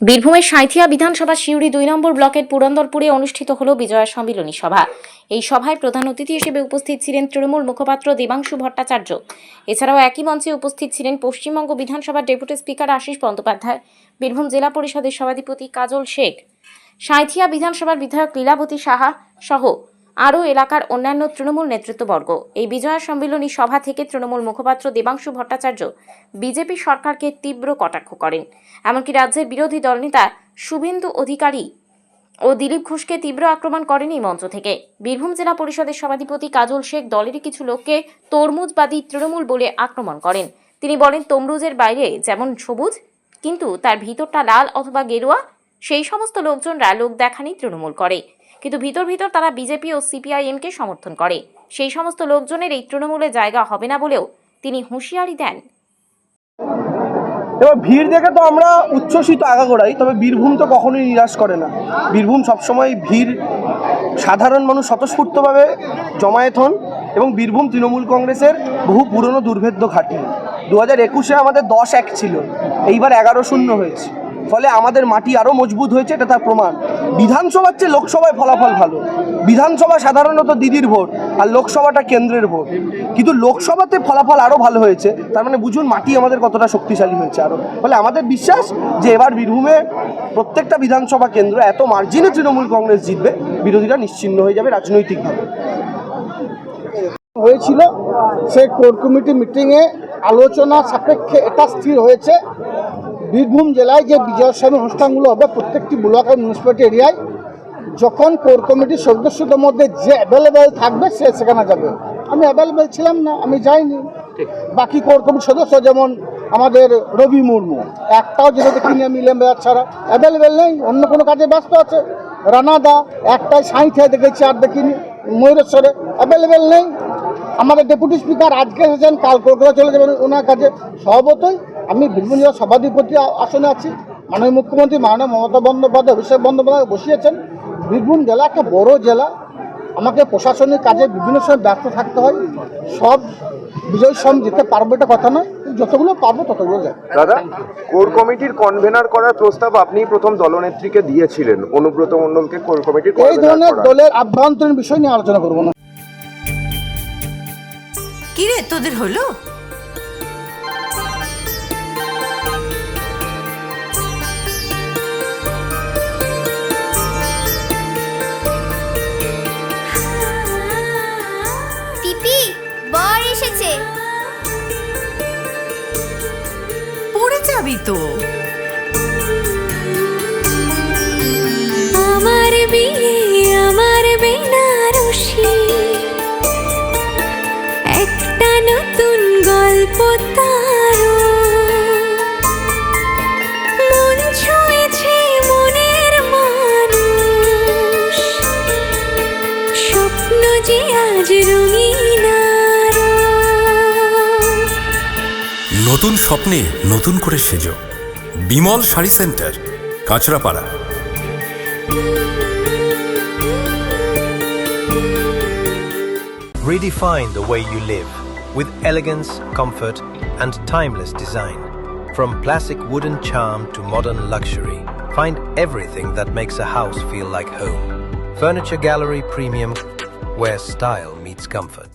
বীরভূমের সাঁথিয়া বিধানসভা সিউড়ি দুই নম্বর ব্লকের পুরন্দরপুরে অনুষ্ঠিত হল বিজয়া সম্মিলনী সভা। এই সভায় প্রধান অতিথি হিসেবে উপস্থিত ছিলেন তৃণমূল মুখপাত্র দেবাংশু ভট্টাচার্য। এছাড়াও একই মঞ্চে উপস্থিত ছিলেন পশ্চিমবঙ্গ বিধানসভার ডেপুটি স্পিকার আশিস বন্দ্যোপাধ্যায়, বীরভূম জেলা পরিষদের সভাধিপতি কাজল শেখ, সাঁথিয়া বিধানসভার বিধায়ক লীলাবতী সাহা সহ আরও এলাকার অন্যান্য তৃণমূল নেতৃত্ববর্গ। এই বিজয়া সম্মিলনী সভা থেকে তৃণমূল মুখপাত্র দেবাংশু ভট্টাচার্য বিজেপি সরকারকে তীব্র কটাক্ষ করেন। এমনকি রাজ্যের বিরোধী দলনেতা শুভেন্দু অধিকারী ও দিলীপ ঘোষকে তীব্র আক্রমণ করেন এই মঞ্চ থেকে। বীরভূম জেলা পরিষদের সভাধিপতি কাজল শেখ দলের কিছু লোককে তরমুজবাদী তৃণমূল বলে আক্রমণ করেন। তিনি বলেন, তমরুজের বাইরে যেমন সবুজ, কিন্তু তার ভিতরটা লাল অথবা গেরুয়া, সেই সমস্ত লোকজনরা লোক দেখানি তৃণমূল করে। কিন্তু ভিতর ভিতর তারা বিজেপি ও সিপিআইএমকে সমর্থন করে। সেই সমস্ত লোকজনের এই তৃণমূলে জায়গা হবে না বলেও তিনি হুঁশিয়ারি দেন। এবার ভিড় দেখে তো আমরা উচ্ছ্বসিত আগাগোড়াই, তবে বীরভূম তো কখনোই নিরাশ করে না। বীরভূম সবসময় ভিড়, সাধারণ মানুষ স্বতঃস্ফূর্তভাবে জমায়েত হন এবং বীরভূম তৃণমূল কংগ্রেসের বহু পুরনো দুর্ভেদ্য ঘাঁটি। দু হাজার একুশে আমাদের দশ এক ছিল, এইবার এগারো শূন্য হয়েছে। ফলে আমাদের মাটি আরও মজবুত হয়েছে, এটা তার প্রমাণ। বিধানসভার চেয়ে লোকসভায় ফলাফল ভালো। বিধানসভা সাধারণত দিদির ভোট আর লোকসভাটা কেন্দ্রের ভোট। কিন্তু লোকসভাতে ফলাফল আরও ভালো হয়েছে, তার মানে বুঝুন মাটি আমাদের কতটা শক্তিশালী হয়েছে আরও ফলে আমাদের বিশ্বাস যে এবার বীরভূমে প্রত্যেকটা বিধানসভা কেন্দ্র এত মার্জিনে তৃণমূল কংগ্রেস জিতবে, বিরোধীরা নিশ্চিন্ন হয়ে যাবে রাজনৈতিকভাবে। হয়েছিল, সেই কোর কমিটি মিটিংয়ে আলোচনা সাপেক্ষে এটা স্থির হয়েছে। বীরভূম জেলায় যে বিজয়োৎসবী অনুষ্ঠানগুলো হবে প্রত্যেকটি ব্লক আর মিউনিসিপ্যালিটি এরিয়ায় যখন কোর কমিটির সদস্যদের মধ্যে যে অ্যাভেলেবেল থাকবে সে সেখানে যাবে। আমি অ্যাভেলেবেল ছিলাম না আমি যাইনি। বাকি কোর কমিটির সদস্য যেমন আমাদের রবি মুর্মু একটাও যেটা দেখিনি আমি ইলেম ছাড়া অ্যাভেলেবেল নেই অন্য কোনো কাজে ব্যস্ত আছে। রানাদা একটাই সাঁইথে দেখেছি আর দেখিনি ময়ূরেশ্বরে অ্যাভেলেবেল নেই। আমাদের ডেপুটি স্পিকার আজকে এসেছেন কাল কলকাতা চলে যাবেন ওনার কাছে স্বভাবতই আমি বীরভূম জেলার সভাধিপতি আসনে আছি। মাননীয় মুখ্যমন্ত্রী মাননীয় মমতা বন্দ্যোপাধ্যায় অভিষেক বন্দ্যোপাধ্যায় বসিয়েছেন। বীরভূম জেলা একটা বড় জেলা। আমাকে প্রশাসনিক কাজে বিভিন্ন সময় ব্যস্ত থাকতে হয়। সব বিজয় সম যেতে পারব এটা কথা নয়। যতগুলো পারব ততগুলো যায়। দাদা কোর কমিটির কনভেনার করার প্রস্তাব আপনি প্রথম দলনেত্রীকে দিয়েছিলেন। অনুব্রত মণ্ডলকে কোর কমিটির এই ধরনের দলের আভ্যন্তরীণ বিষয় নিয়ে আলোচনা করব না। কিরে তোদের হলো? পড়ে আমার বিয়ে আমার বেনারসি। নতুন স্বপ্নে নতুন করে Sejo Bimal sari centre Kanchrapara Redefine the way you live with elegance, comfort, and timeless design. From classic wooden charm to modern luxury, find everything that makes a house feel like home. Furniture Gallery Premium, where style meets comfort.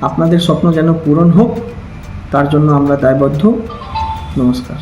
আপনাদের স্বপ্ন যেন পূরণ হোক তার জন্য আমরা দায়বদ্ধ। নমস্কার।